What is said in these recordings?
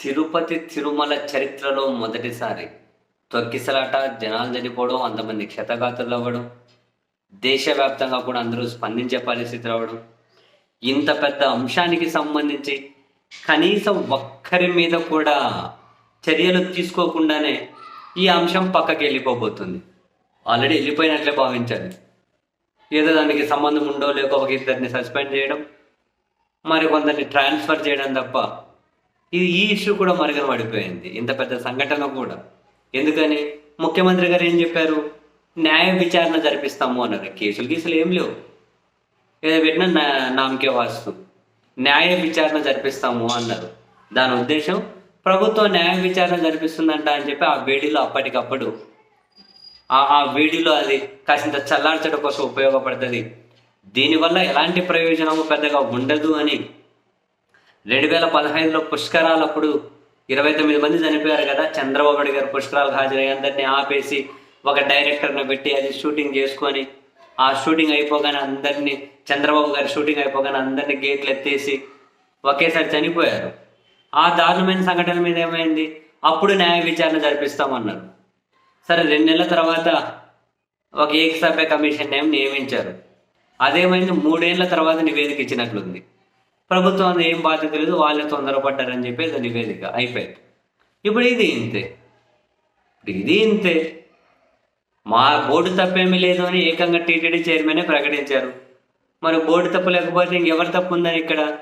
తిరుపతి తిరుమల చరిత్రలో మొదటిసారి తొక్కిసలాట జనాలు చనిపోవడం అంతమంది క్షతగాతులు అవ్వడం దేశవ్యాప్తంగా కూడా అందరూ స్పందించే పరిస్థితి రావడం ఇంత పెద్ద అంశానికి సంబంధించి కనీసం ఒక్కరి మీద కూడా చర్యలు తీసుకోకుండానే ఈ అంశం పక్కకి వెళ్ళిపోబోతుంది. ఆల్రెడీ వెళ్ళిపోయినట్లే భావించాలి. ఏదో దానికి సంబంధం ఉండో లేకో ఒక ఇద్దరిని సస్పెండ్ చేయడం మరి కొందరిని ట్రాన్స్ఫర్ చేయడం తప్ప ఇది ఈ ఇష్యూ కూడా మరుగున పడిపోయింది. ఇంత పెద్ద సంఘటన కూడా. ఎందుకని? ముఖ్యమంత్రి గారు ఏం చెప్పారు? న్యాయ విచారణ జరిపిస్తాము అన్నారు. కేసులు గీసులు ఏం లేవు. ఏదో పెట్టినా నా నామకే వాస్తు. న్యాయ విచారణ జరిపిస్తాము అన్నారు. దాని ఉద్దేశం ప్రభుత్వం న్యాయ విచారణ జరిపిస్తుందంట అని చెప్పి ఆ వేడిలో అప్పటికప్పుడు ఆ ఆ వేడిలో అది కాసింత చల్లార్చడం కోసం ఉపయోగపడుతుంది. దీనివల్ల ఎలాంటి ప్రయోజనము పెద్దగా ఉండదు అని రెండు వేల పదహైదులో పుష్కరాలప్పుడు ఇరవై తొమ్మిది మంది చనిపోయారు కదా. చంద్రబాబు గారు పుష్కరాలకు హాజరై అందరినీ ఆపేసి ఒక డైరెక్టర్ని పెట్టి అది షూటింగ్ చేసుకొని ఆ షూటింగ్ అయిపోగానే అందరినీ చంద్రబాబు గారి షూటింగ్ అయిపోగానే అందరినీ గేట్లు ఎత్తేసి ఒకేసారి చనిపోయారు. ఆ దారుణమైన సంఘటన మీద ఏమైంది? అప్పుడు న్యాయ విచారణ జరిపిస్తామన్నారు. సరే రెండు నెలల తర్వాత ఒక ఏకసభ్య కమిషన్ నేమ్ నియమించారు. అదేమైంది? మూడేళ్ళ తర్వాత నివేదిక ఇచ్చినట్లుంది. ప్రభుత్వం ఏం బాధ్యత లేదు వాళ్ళే తొందరపడ్డారని చెప్పి అది నివేదిక అయిపోయింది. ఇప్పుడు ఇది ఇంతే. ఇప్పుడు ఇది ఇంతే. మా బోర్డు తప్పేమీ లేదు అని ఏకంగా టీటీడీ చైర్మనే ప్రకటించారు. మరి బోర్డు తప్పు లేకపోతే ఇంకెవరు తప్పు ఉందని ఇక్కడ?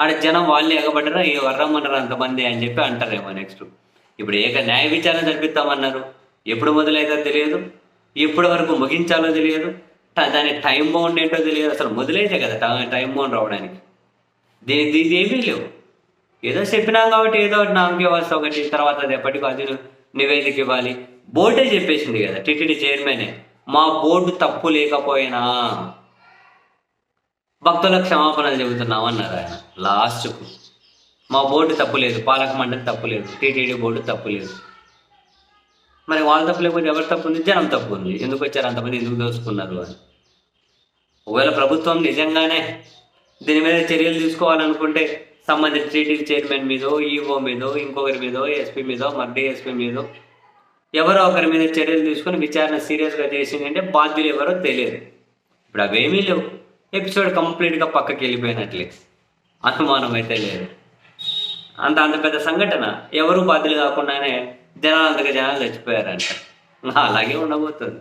ఆడ జనం వాళ్ళే ఎగబడ్డరా? ఏ వర్రమ్మన్నారు అంతమంది అని చెప్పి అంటారేమో నెక్స్ట్ ఇప్పుడు ఏక న్యాయ విచారణ జరిపిస్తామన్నారు. ఎప్పుడు మొదలైతే తెలియదు. ఎప్పటి వరకు ముగించాలో తెలియదు. దాని టైం బౌండ్ ఏంటో తెలియదు. అసలు మొదలైతే కదా టైం బౌండ్ రావడానికి. దీని దీని ఏమీ లేవు ఏదో చెప్పినాం కాబట్టి ఏదో ఒకటి నామకే వస్తే ఒకటి తర్వాత అది ఎప్పటికో అది నివేదిక ఇవ్వాలి? బోర్డే చెప్పేసింది కదా టిటిడి చైర్మనే. మా బోర్డు తప్పు లేకపోయినా భక్తుల క్షమాపణలు చెబుతున్నాం అన్నారు ఆయన. లాస్ట్కు. మా బోర్డు తప్పు లేదు పాలక మండలి తప్పు లేదు టీటీడీ బోర్డు తప్పు లేదు. మరి వాళ్ళ తప్పు లేకపోతే ఎవరి తప్పు ఉంది? జనం తప్పు ఉంది. ఎందుకు వచ్చారు? అంతమంది ఎందుకు దోచుకున్నారు అని. ఒకవేళ ప్రభుత్వం నిజంగానే దీని మీద చర్యలు తీసుకోవాలనుకుంటే సంబంధిత టీటీడీ చైర్మన్ మీదో ఈఓ మీదో ఇంకొకరి మీదో ఎస్పీ మీదో మరి ఎస్పీ మీదో ఎవరో ఒకరి మీద చర్యలు తీసుకొని విచారణ సీరియస్గా చేసిందంటే బాధ్యులు ఎవరో తెలియదు. ఇప్పుడు అవేమీ లేవు. ఎపిసోడ్ కంప్లీట్గా పక్కకి వెళ్ళిపోయినట్లే. అనుమానం అయితే లేదు. అంత అంత పెద్ద సంఘటన. ఎవరు బాధ్యులు కాకుండానే జనాలు అంతగా జనాలు చచ్చిపోయారంట. అలాగే ఉండబోతుంది.